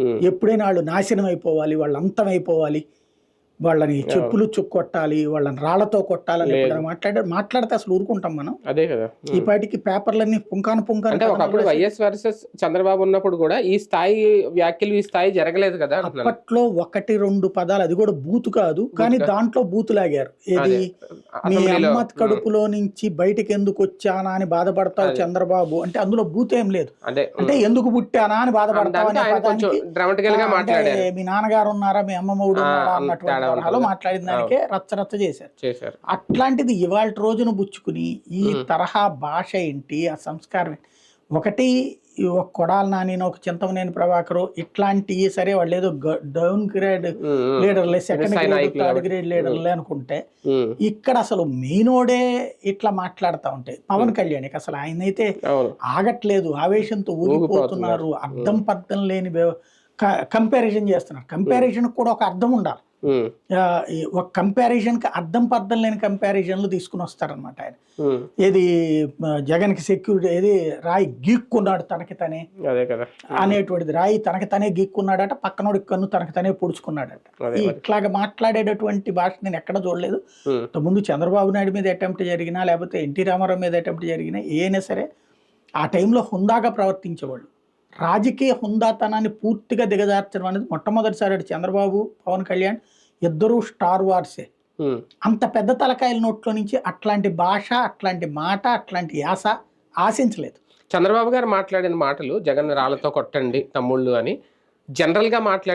ఎప్పుడైనా వాళ్ళు నాశనం అయిపోవాలి వాళ్ళు అంతం అయిపోవాలి. వాళ్ళని చెప్పులు చుక్కొట్టాలి వాళ్ళని రాళ్ళతో కొట్టాలని మాట్లాడారు మాట్లాడితే అసలు ఊరుకుంటాం మనం అదే కదా ఈ. పాటికి పేపర్లన్నీ పుంకాను పుంకాను అంటే ఒకప్పుడు వైఎస్ వర్సెస్ చంద్రబాబు ఉన్నప్పుడు కూడా ఈ స్థాయి వ్యాఖ్యలు ఈ స్థాయి జరగలేదు కదా. అప్పట్లో ఒకటి రెండు పదాలు అది కూడా బూతు కాదు కానీ. దాంట్లో బూతు లాగారు ఏది. మీ అమ్మ. కడుపులో నుంచి బయటికి ఎందుకు వచ్చానా అని బాధపడతావు. చంద్రబాబు అంటే అందులో బూత్ ఏం లేదు అంటే ఎందుకు పుట్టానా అని బాధపడతావు మీ నాన్నగారు ఉన్నారా మీ అమ్మ మూడు ఆ, ఉన్నారా అంత ఉంటుంది. మాట్లాడిన దానికే రచ్చ రచ్చ చేశారు. చేశారు. అట్లాంటిది ఇవాళ రోజున బుచ్చుకుని ఈ. తరహా భాష ఏంటి ఆ సంస్కారం ఏంటి? ఒకటి ఒక కొడాల నాని ఒక చింతమనేని ప్రభాకరు ఇట్లాంటివి సరే వాళ్ళు ఏదో డౌన్ గ్రేడ్. లీడర్లే సెకండ్ గ్రేడ్ థర్డ్. గ్రేడ్ లీడర్లే అనుకుంటే ఇక్కడ అసలు మెయినోడే ఇట్లా మాట్లాడుతూ ఉంటాయి పవన్ కళ్యాణ్ అసలు ఆయన అయితే ఆగట్లేదు ఆవేశంతో ఊగిపోతున్నారు అర్థం పర్థం లేని కంపారిజన్ చేస్తున్నారు. కంపారిజన్ కూడా ఒక అర్థం ఉండాలి. ఒక కంపారిజన్కి అర్థం పర్థం లేని కంపారిజన్లు తీసుకుని వస్తారనమాట ఆయన. ఏది జగన్కి సెక్యూరిటీ ఏది రాయి గీక్కున్నాడు తనకి తనే అదే కదా. అనేటువంటిది. రాయి తనకి తనే గీక్కున్నాడట పక్కనోడి కన్ను తనకి తనే పొడుచుకున్నాడట. ఇట్లాగా మాట్లాడేటటువంటి భాష నేను ఎక్కడ చూడలేదు. ముందు చంద్రబాబు నాయుడు మీద అటెంప్ట్ జరిగినా లేకపోతే ఎన్టీ రామారావు మీద అటెంప్ట్ జరిగినా ఏమైనా సరే ఆ టైంలో హుందాగా ప్రవర్తించేవాళ్ళు. రాజకీయ హుందాతనాన్ని పూర్తిగా దిగజార్చడం అనేది మొట్టమొదటిసారి అటు చంద్రబాబు పవన్ కళ్యాణ్ ఇద్దరూ స్టార్ వార్సే. అంత పెద్ద తలకాయల నోట్లో నుంచి అట్లాంటి భాష అట్లాంటి మాట అట్లాంటి యాస ఆశించలేదు చంద్రబాబు గారు మాట్లాడిన మాటలు జగన్ రాళ్ళతో కొట్టండి తమ్ముళ్ళు అని జనరల్గా మాట్లాడి